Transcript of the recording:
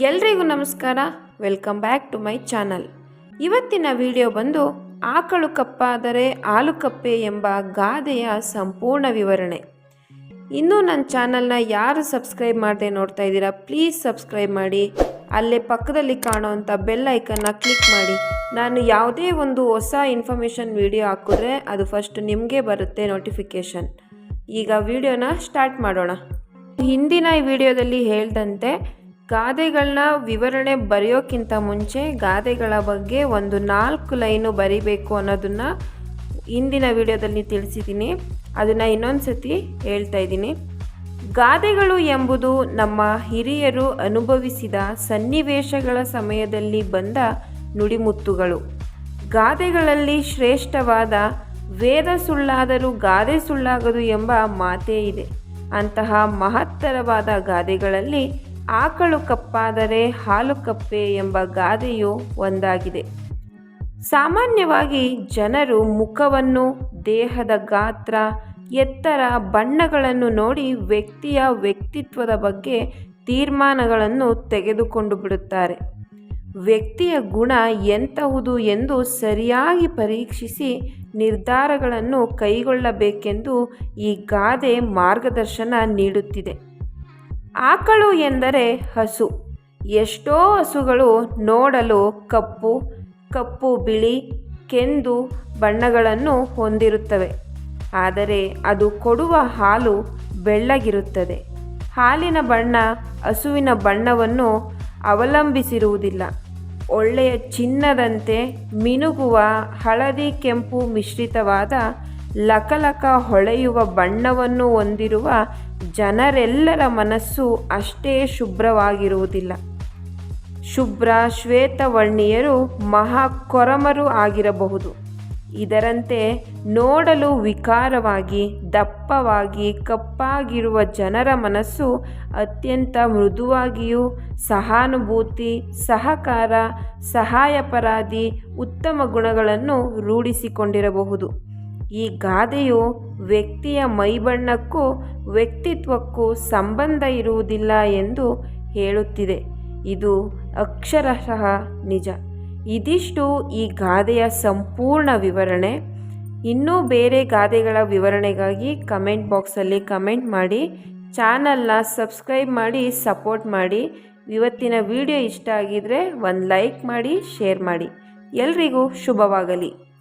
ಎಲ್ರಿಗೂ ನಮಸ್ಕಾರ. Welcome back to my channel ಇವತ್ತಿನ ವಿಡಿಯೋ ಬಂದು ಆಕಳು ಕಪ್ಪಾದರೆ ಹಾಲು ಕಪ್ಪೆ ಎಂಬ ಗಾದೆಯ ಸಂಪೂರ್ಣ ವಿವರಣೆ. ಇನ್ನೂ ನನ್ನ ಚಾನಲ್ನ ಯಾರು ಸಬ್ಸ್ಕ್ರೈಬ್ ಮಾಡದೆ ನೋಡ್ತಾ ಇದ್ದೀರಾ ಪ್ಲೀಸ್ ಸಬ್ಸ್ಕ್ರೈಬ್ ಮಾಡಿ. ಅಲ್ಲೇ ಪಕ್ಕದಲ್ಲಿ ಕಾಣುವಂಥ ಬೆಲ್ ಐಕನ್ನ ಕ್ಲಿಕ್ ಮಾಡಿ. ನಾನು ಯಾವುದೇ ಒಂದು ಹೊಸ ಇನ್ಫಾರ್ಮೇಷನ್ ವಿಡಿಯೋ ಹಾಕಿದ್ರೆ ಅದು ಫಸ್ಟ್ ನಿಮಗೆ ಬರುತ್ತೆ ನೋಟಿಫಿಕೇಷನ್ ಈಗ ವಿಡಿಯೋನ ಸ್ಟಾರ್ಟ್ ಮಾಡೋಣ. ಹಿಂದಿನ ಈ ವಿಡಿಯೋದಲ್ಲಿ ಹೇಳ್ದಂತೆ ಗಾದೆಗಳನ್ನ ವಿವರಣೆ ಬರೆಯೋಕ್ಕಿಂತ ಮುಂಚೆ ಗಾದೆಗಳ ಬಗ್ಗೆ ಒಂದು ನಾಲ್ಕು ಲೈನು ಬರಿಬೇಕು ಅನ್ನೋದನ್ನು ಹಿಂದಿನ ವಿಡಿಯೋದಲ್ಲಿ ತಿಳಿಸಿದ್ದೀನಿ. ಅದನ್ನು ಇನ್ನೊಂದು ಸತಿ ಹೇಳ್ತಾ ಇದ್ದೀನಿ. ಗಾದೆಗಳು ಎಂಬುದು ನಮ್ಮ ಹಿರಿಯರು ಅನುಭವಿಸಿದ ಸನ್ನಿವೇಶಗಳ ಸಮಯದಲ್ಲಿ ಬಂದ ನುಡಿಮುತ್ತುಗಳು. ಗಾದೆಗಳಲ್ಲಿ ಶ್ರೇಷ್ಠವಾದ ವೇದ ಸುಳ್ಳಾದರೂ ಗಾದೆ ಸುಳ್ಳಾಗದು ಎಂಬ ಮಾತೇ ಇದೆ. ಅಂತಹ ಮಹತ್ತರವಾದ ಗಾದೆಗಳಲ್ಲಿ ಆಕಳು ಕಪ್ಪಾದರೆ ಹಾಲು ಕಪ್ಪೆ ಎಂಬ ಗಾದೆಯು ಒಂದಾಗಿದೆ. ಸಾಮಾನ್ಯವಾಗಿ ಜನರು ಮುಖವನ್ನು, ದೇಹದ ಗಾತ್ರ, ಎತ್ತರ ಬಣ್ಣಗಳನ್ನು ನೋಡಿ ವ್ಯಕ್ತಿಯ ವ್ಯಕ್ತಿತ್ವದ ಬಗ್ಗೆ ತೀರ್ಮಾನಗಳನ್ನು ತೆಗೆದುಕೊಂಡು ಬಿಡುತ್ತಾರೆ. ವ್ಯಕ್ತಿಯ ಗುಣ ಎಂತಹುದು ಎಂದು ಸರಿಯಾಗಿ ಪರೀಕ್ಷಿಸಿ ನಿರ್ಧಾರಗಳನ್ನು ಕೈಗೊಳ್ಳಬೇಕೆಂದು ಈ ಗಾದೆ ಮಾರ್ಗದರ್ಶನ ನೀಡುತ್ತಿದೆ. ಆಕಳು ಎಂದರೆ ಹಸು. ಎಷ್ಟೋ ಹಸುಗಳು ನೋಡಲು ಕಪ್ಪು ಕಪ್ಪು ಬಿಳಿ, ಕೆಂದು ಬಣ್ಣಗಳನ್ನು ಹೊಂದಿರುತ್ತವೆ. ಆದರೆ ಅದು ಕೊಡುವ ಹಾಲು ಬೆಳ್ಳಗಿರುತ್ತದೆ. ಹಾಲಿನ ಬಣ್ಣ ಹಸುವಿನ ಬಣ್ಣವನ್ನು ಅವಲಂಬಿಸಿರುವುದಿಲ್ಲ. ಒಳ್ಳೆಯ ಚಿನ್ನದಂತೆ ಮಿನುಗುವ ಹಳದಿ ಕೆಂಪು ಮಿಶ್ರಿತವಾದ ಲಕಲಕ ಹೊಳೆಯುವ ಬಣ್ಣವನ್ನು ಹೊಂದಿರುವ ಜನರೆಲ್ಲರ ಮನಸ್ಸು ಅಷ್ಟೇ ಶುಭ್ರವಾಗಿರುವುದಿಲ್ಲ. ಶುಭ್ರ ಶ್ವೇತವರ್ಣೀಯರು ಮಹಾ ಕೊರಮರು ಆಗಿರಬಹುದು. ಇದರಂತೆ ನೋಡಲು ವಿಕಾರವಾಗಿ, ದಪ್ಪವಾಗಿ, ಕಪ್ಪಾಗಿರುವ ಜನರ ಮನಸ್ಸು ಅತ್ಯಂತ ಮೃದುವಾಗಿಯೂ ಸಹಾನುಭೂತಿ, ಸಹಕಾರ, ಸಹಾಯಪರಾಧಿ, ಉತ್ತಮ ಗುಣಗಳನ್ನು ರೂಢಿಸಿಕೊಂಡಿರಬಹುದು. ಈ ಗಾದೆಯು ವ್ಯಕ್ತಿಯ ಮೈಬಣ್ಣಕ್ಕೂ ವ್ಯಕ್ತಿತ್ವಕ್ಕೂ ಸಂಬಂಧ ಇರುವುದಿಲ್ಲ ಎಂದು ಹೇಳುತ್ತಿದೆ. ಇದು ಅಕ್ಷರಶಃ ನಿಜ. ಇದಿಷ್ಟು ಈ ಗಾದೆಯ ಸಂಪೂರ್ಣ ವಿವರಣೆ. ಇನ್ನೂ ಬೇರೆ ಗಾದೆಗಳ ವಿವರಣೆಗಾಗಿ ಕಮೆಂಟ್ ಬಾಕ್ಸಲ್ಲಿ ಕಮೆಂಟ್ ಮಾಡಿ. ಚಾನಲ್ನ ಸಬ್ಸ್ಕ್ರೈಬ್ ಮಾಡಿ, ಸಪೋರ್ಟ್ ಮಾಡಿ. ಇವತ್ತಿನ ವಿಡಿಯೋ ಇಷ್ಟ ಆಗಿದ್ರೆ ಒಂದು ಲೈಕ್ ಮಾಡಿ, ಶೇರ್ ಮಾಡಿ. ಎಲ್ರಿಗೂ ಶುಭವಾಗಲಿ.